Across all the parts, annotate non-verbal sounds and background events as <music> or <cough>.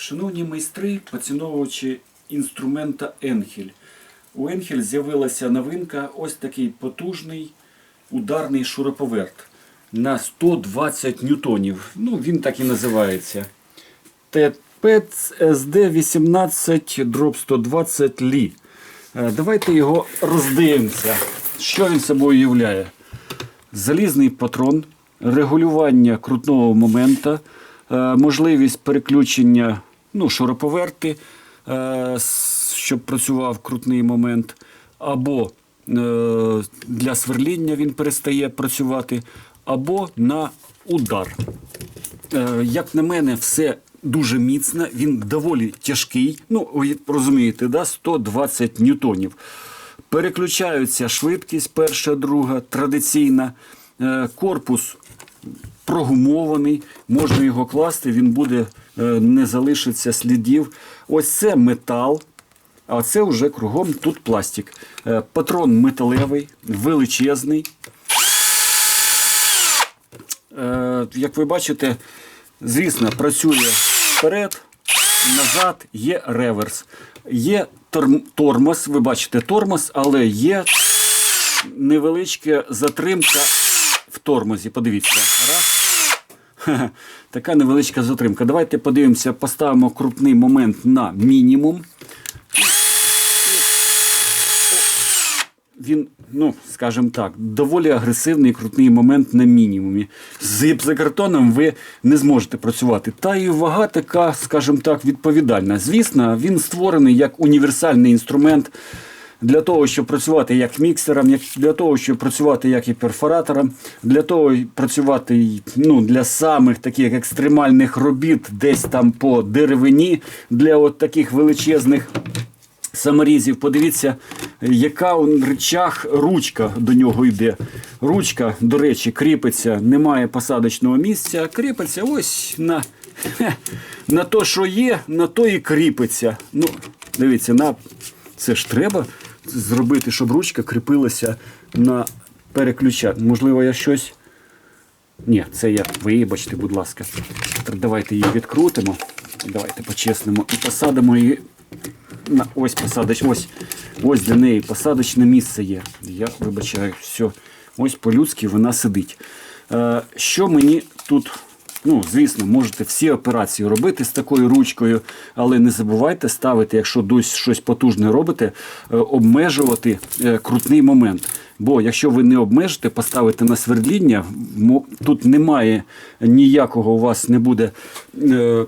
Шановні майстри, поціновувачі інструмента Енхель. У Енхель з'явилася новинка, ось такий потужний ударний шуруповерт на 120 ньютонів. Ну, він так і називається. ТПЦ SD18 дроб 120 лі. Е, Давайте його роздивимося. Що він собою являє? Залізний патрон, регулювання крутного моменту, е, можливість переключення ну, шуруповерти, е, щоб працював крутний момент, або е, для сверління він перестає працювати, або на удар. Е, Як на мене, все дуже міцно, він доволі тяжкий. Ну, ви розумієте, да? 120 ньютонів. Переключаються швидкість, перша, друга, традиційна. Корпус прогумований, можна його класти, він буде, не залишиться слідів. Ось це метал. А це вже кругом тут пластик. Е, Патрон металевий, величезний. Е, як ви бачите, звісно, працює вперед, назад, є реверс. Є тормоз, ви бачите тормоз, але є невеличка затримка в тормозі. Подивіться. <laughs> Така невеличка затримка. Давайте подивимося, поставимо крупний момент на мінімум. він, ну, скажімо так, доволі агресивний крутний момент на мінімумі. З гіпсокартоном ви не зможете працювати. Та і вага така, скажімо так, відповідальна. Звісно, він створений як універсальний інструмент для того, щоб працювати як міксером, для того, щоб працювати як і перфоратором, для того, щоб працювати ну, для самих таких екстремальних робіт, десь там по деревині, для от таких величезних саморізів. Подивіться, яка он речах, ручка до нього йде. Ручка, до речі, кріпиться, немає посадочного місця, кріпиться ось на, на то, що є, на то і кріпиться. Ну, дивіться, на, це ж треба зробити, щоб ручка кріпилася на переключа. Можливо, я щось. Ні, це я. Вибачте, будь ласка. Давайте її відкрутимо. Давайте по-чесному і посадимо її на ось посадоч, ось, ось для неї посадочне місце є. Я вибачаю, все. Ось по-людськи вона сидить. Е, що мені тут, ну, звісно, можете всі операції робити з такою ручкою, але не забувайте ставити, якщо дось щось потужне робите, е, обмежувати е, крутний момент. Бо якщо ви не обмежите, поставите на свердління, тут немає ніякого у вас не буде. Е,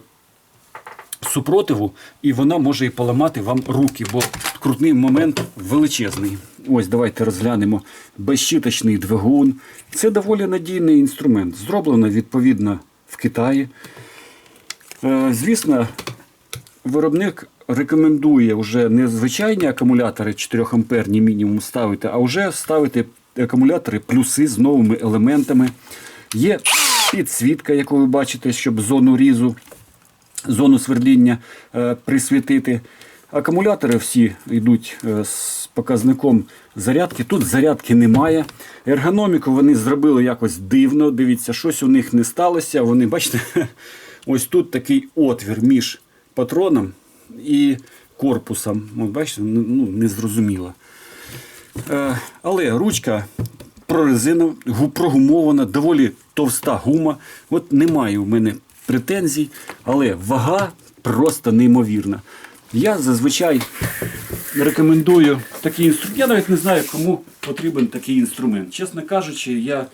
супротиву, і вона може і поламати вам руки, бо крутний момент величезний. Ось давайте розглянемо безщиточний двигун. Це доволі надійний інструмент. Зроблено відповідно Китаї. Е, Звісно, виробник рекомендує вже не звичайні акумулятори 4 амперні мінімум ставити, а вже ставити акумулятори плюси з новими елементами. Є підсвітка, яку ви бачите, щоб зону різу зону свердління е, присвітити. Акумулятори всі йдуть е, з показником зарядки. Тут зарядки немає. Ергономіку вони зробили якось дивно. Дивіться, щось у них не сталося. Вони, бачите, <laughs> ось тут такий отвір між патроном і корпусом. От, бачите, ну, незрозуміло. Е, Але ручка прорезинова, гу- прогумована, доволі товста гума. От немає у мене претензій, але вага просто неймовірна. Я зазвичай рекомендую такий інструмент. Я навіть не знаю, кому потрібен такий інструмент. Чесно кажучи, я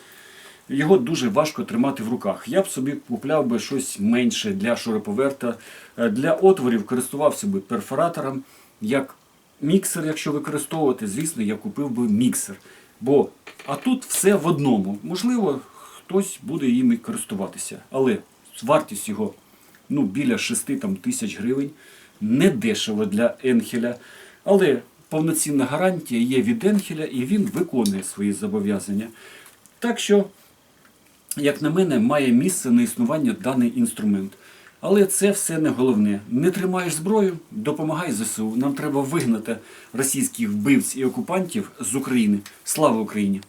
його дуже важко тримати в руках. Я б собі купляв би щось менше для шуруповерта. Е, Для отворів користувався би перфоратором. Як міксер, якщо використовувати, звісно, я купив би міксер. Бо а тут все в одному. Можливо, хтось буде їм і користуватися. Але вартість його ну, біля 6 там, тисяч гривень. Не дешево для Енхеля. Але повноцінна гарантія є від Енхеля і він виконує свої зобов'язання. Так що як на мене, має місце на існування даний інструмент. Але це все не головне. Не тримаєш зброю, допомагай ЗСУ. Нам треба вигнати російських вбивць і окупантів з України. Слава Україні!